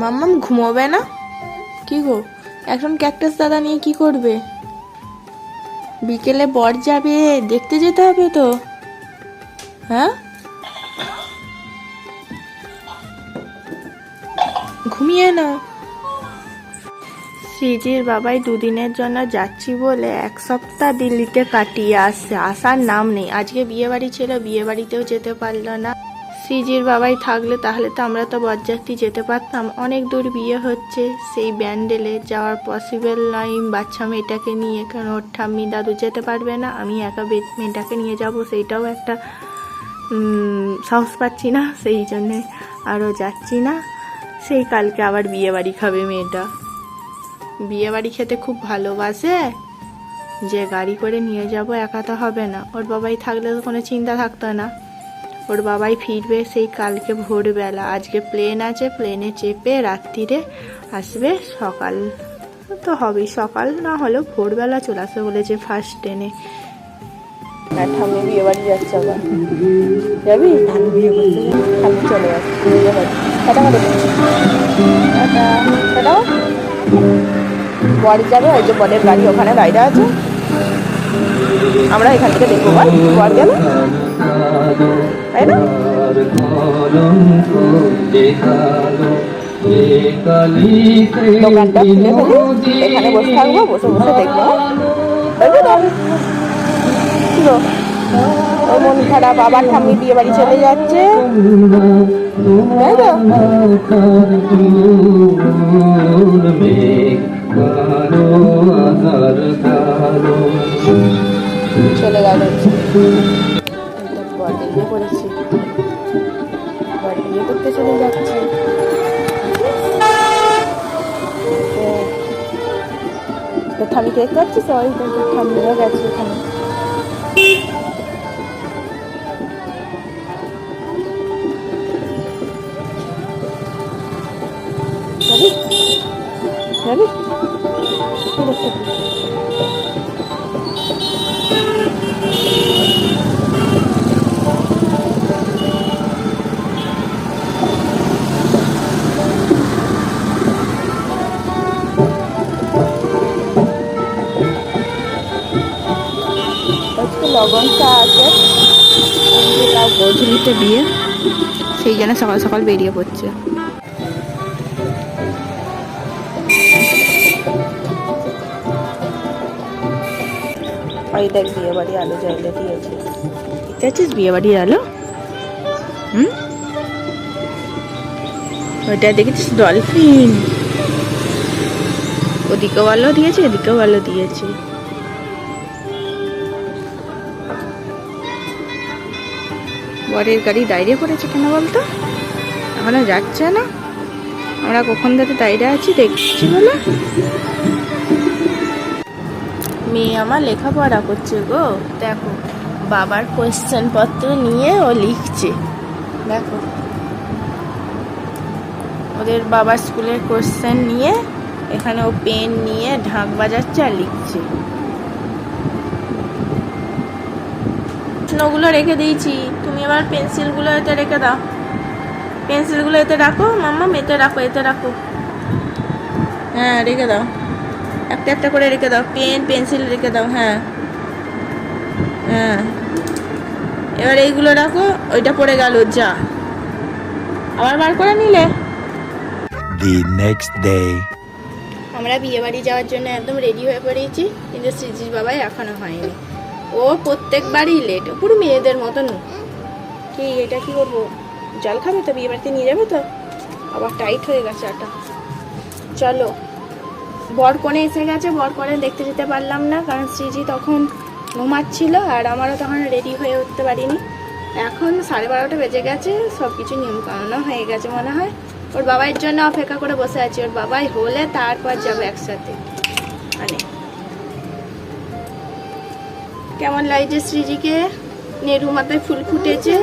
মাম্মাম ঘুমোবে না? কি গো, এখন ক্যাকটাস দাদা নিয়ে কি করবে? বিকেলে বর যাবে, দেখতে যেতে হবে তো। হ্যাঁ? ঘুমিয়ে না সিজির বাবাই দুদিনের জন্য যাচ্ছি বলে এক সপ্তাহ দিল্লিতে কাটিয়ে আসছে। আসার নাম নেই। আজকে বিয়ে বাড়ি ছিল বিয়ে বাড়িতেও যেতে পারল না। সিজির বাবাই থাকলে তাহলে তো আমরা তো বরযাত্রী যেতে পারতাম। অনেক দূর বিয়ে হচ্ছে, সেই ব্যান্ডেলে যাওয়ার পসিবল নয় বাচ্চা মেয়েটাকে নিয়ে কারণ ওর ঠাম্মি দাদু যেতে পারবে না? আমি একা মেয়েটাকে নিয়ে যাব, সেইটাও একটা সাহস পাচ্ছি না, সেই জন্যে আরও যাচ্ছি না। সেই কালকে আবার বিয়ে বাড়ি খাবে মেয়েটা। বিয়ে বাড়ি খেতে খুব ভালোবাসে, যে গাড়ি করে নিয়ে যাব একা তো হবে না। ওর বাবাই থাকলে তো কোনো চিন্তা থাকতো না। ওর বাবাই ফিরবে সেই কালকে ভোরবেলা। আজকে প্লেন আছে প্লেনে চেপে রাত্রিরে আসবে সকাল। তো হবেই সকাল না হলেও ভোরবেলা চলে আসবে বলেছে ফার্স্ট ট্রেনে ঠাম্মি বিয়ে বাড়ি যাচ্ছে আবার। যাবি? ঠাম্মি বিয়ে করতে ঠাম্মি চলে যাচ্ছে বিয়ে বাড়ি টাটা যাবে ওই যে বরের গাড়ি ওখানে দাঁড়িয়ে আছে। আমরা এখান থেকে দেখব বর গেল তাই না? ফেলি, এখানে বসে থাকব, বসে ঠাম্মি বিয়ে বাড়ি চলে যাচ্ছে। তাই চলে গেল বর বিয়ে করেছি বর বিয়ে করতে চলে যাচ্ছে। তো ঠামিকে দেখতে তো তোর ঠাম্মিও গেছে ওখানে যাবি চা আছে। গধূলিতে বিয়ে সেই জন্য সকাল সকাল বেরিয়ে পড়ছে। ওই দেখ বিয়ে বাড়ি আলো জ্বালিয়ে দিয়েছে। দেখতে পাচ্ছিস বিয়েবাড়ির আলো? হুম? ওইটা দেখেছিস? ডলফিন ওদিকেও আলো দিয়েছে, এদিকেও আলো দিয়েছে। বরের গাড়ি দাঁড়িয়ে পড়েছে কেন বলতো? এখনও যাচ্ছে না। আমরা কখন থেকে দাঁড়িয়ে আছি, দেখছি বলে। মেয়ে আমার লেখাপড়া করছে গো। দেখো, বাবার কোয়েশ্চেন পত্র নিয়ে ও লিখছে। দেখো। ওদের বাবার স্কুলের কোয়েশ্চেন নিয়ে এখানে ও পেন নিয়ে ঢাক বাজাচ্ছে আর লিখছে। প্রশ্নগুলো রেখে দিয়েছি। তুমি এবার পেন্সিলগুলো এতে রেখে দাও। পেন্সিলগুলো এতে রাখো, মাম্মা, এতে রাখো এতে রাখো। হ্যাঁ রেখে দাও। একটা একটা করে রেখে দাও পেন পেন্সিল রেখে দাও হ্যাঁ। হ্যাঁ। এবার এইগুলো রাখো ওইটা পড়ে গেল যা। আবার বার করে নিলে. আমরা বিয়ে বাড়ি যাওয়ার জন্য একদম রেডি হয়ে পড়েছি কিন্তু সৃজির বাবাই এখনও হয়নি। ও প্রত্যেকবারই লেট পুরো মেয়েদের মতন। কি এটা কি করব? জল খাবে তো? বিয়ে বাড়িতে নিয়ে যাবে তো? আবার টাইট হয়ে গেছে আটা। চলো। বর কোণে এসে গেছে, বর কোণে দেখতে যেতে পারলাম না, কারণ সৃজি তখন ঘুমাচ্ছিল আর আমারও তখন রেডি হয়ে উঠতে পারিনি। এখন সাড়ে বারোটা বেজে গেছে সব কিছু নিয়মকানুনও হয়ে গেছে মনে হয়। ওর বাবার জন্য অপেক্ষা করে বসে আছি, ওর বাবাই হলে তারপর যাব একসাথে। মানে। কেমন লাগছে শ্রীজিকে? নেরু মাথায় ফুল ফুটেছে।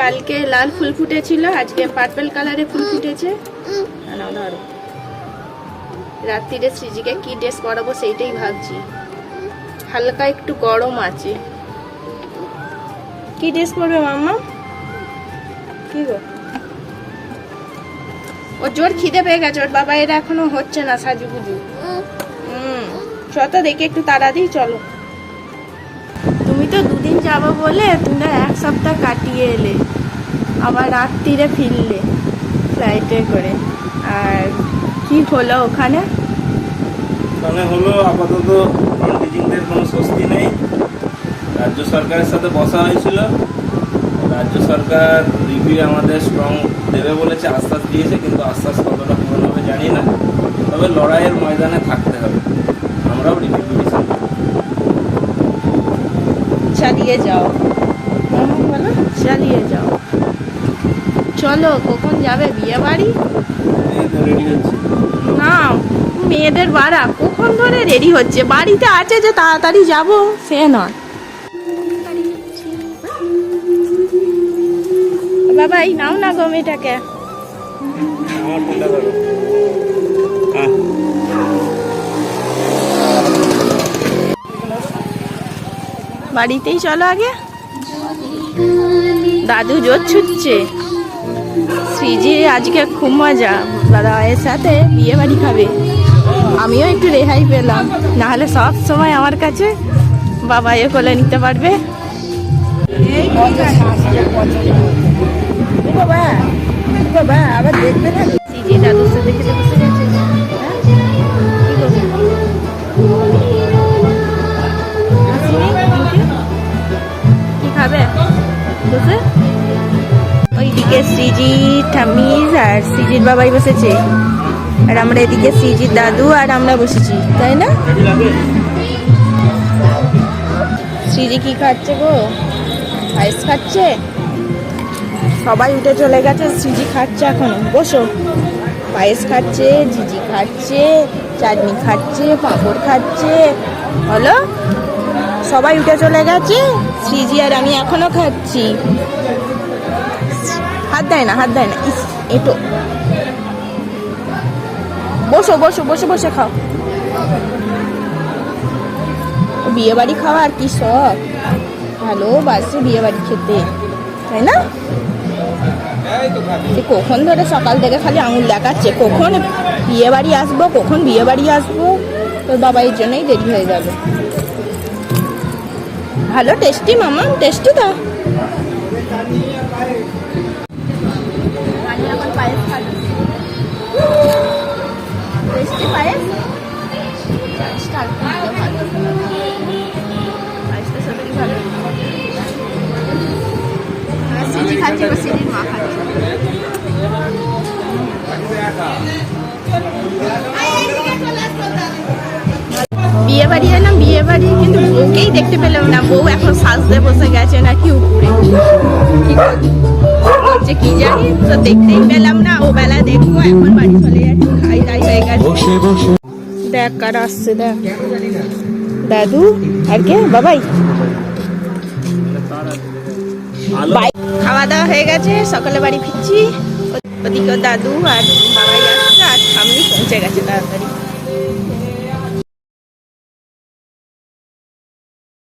কালকে লাল ফুল ফুটেছিল, আজকে পার্পল কালারে ফুল ফুটেছে। ধরো রাত্রিরে শ্রীজিকে কি ড্রেস পরাবো সেইটাই ভাবছি। হালকা একটু গরম আছে। কি ড্রেস পরবে মাম্মা? কি গো? ওর জোর খিদে পেয়ে গেছে, ওর বাবা এর এখনও হচ্ছে না সাজুগুজু। হুম চত দেখে একটু তাড়াতাড়ি চলো। তুমি তো দুদিন যাব বলে তোমরা এক সপ্তাহ কাটিয়ে এলে। আবার রাত্রিরে ফিরলে ফ্লাইটে করে। আর কি হলো ওখানে? মানে হলো আপাতত টিচিংদের কোনো স্বস্তি নেই। রাজ্য সরকারের সাথে বসা হয়েছিল। রাজ্য সরকার রিভিউ আমাদের স্ট্রং দেবে বলেছে আশ্বাস দিয়েছে কিন্তু আশ্বাস কতটা পূরণ হবে জানি না। তবে লড়াইয়ের ময়দানে থাকতে হবে। আমরাও রিভিউ পিটিশন চালিয়ে যাও। হুম, বলো। চালিয়ে যাও। চলো কখন যাবে বিয়ে বাড়ি? না মেয়েদের বাড়া কখন ধরে রেডি হচ্ছে? বাড়িতে আছে যে তাড়াতাড়ি যাব, সে নয়। বাবা, এই নাও না গো মেয়েটাকে। বাড়িতেই চলো আগে। দাদু জোর ছুটছে। শ্রীজি আজকে খুব মজা। দাদা এর সাথে বিয়ে বাড়ি খাবে। আমিও একটু রেহাই পেলাম। নাহলে সব সময় আমার কাছে বাবা এ কোলে নিতে পারবে। দাদুর সাথে খেতে বসে। ওইদিকে শ্রীজি ঠামিজ আর শ্রীজির বাবাই বসেছে। আর আমরা এদিকে শ্রীজির দাদু আর আমরা বসেছি, তাই না? শ্রীজি কি খাচ্ছে গো? আইস খাচ্ছে? সবাই উঠে চলে গেছে শ্রীজি খাচ্ছে এখন। বসো। পায়েস খাচ্ছে, জিজি খাচ্ছে, চাটনি খাচ্ছে, পাঁপড় খাচ্ছে। হলো সবাই উঠে চলে গেছে শ্রীজি আর আমি এখনও খাচ্ছি। হাত দেয় না, হাত দেয় না। ইস, এটো। বসো বসো, বসে বসে, খাও। বিয়ে বাড়ি খাওয়া আর কি শখ? ভালোবাসে বিয়ে বাড়ি খেতে, তাই না? কখন ধরে সকাল থেকে খালি আঙুল দেখাচ্ছে, কখন বিয়ে বাড়ি আসব, কখন বিয়ে বাড়ি আসব, তোর বাবা এর জন্যই দেরি হয়ে যাবে। ভালো টেস্টি মামা টেস্টি তো। টেস্টি পায়েস পায়েসটা আর একটু ভালো পায়েসটা সত্যি ভালো আর সিজি খাচ্ছে বা সিজির মা খাচ্ছে বিয়ে বাড়ি এলাম বিয়ে বাড়ি কিন্তু বউকেই দেখতে পেলাম না। বউ এখন সাজতে বসে গেছে নাকি উপরে? কি করছে কি জানি? তো দেখতেই পেলাম না ও বেলা দেখব এখন বাড়ি চলে যাচ্ছি খাই দাই হয়ে গেছে। দেখ কার আসছে দেখ। দাদু আর কে? বাবাই। বাই খাওয়া দাওয়া হয়ে গেছে সকালে বাড়ি ফিরছি। ওদিকে দাদু আর বাবাই আসছে আর সামনে পৌঁছে গেছে তাড়াতাড়ি।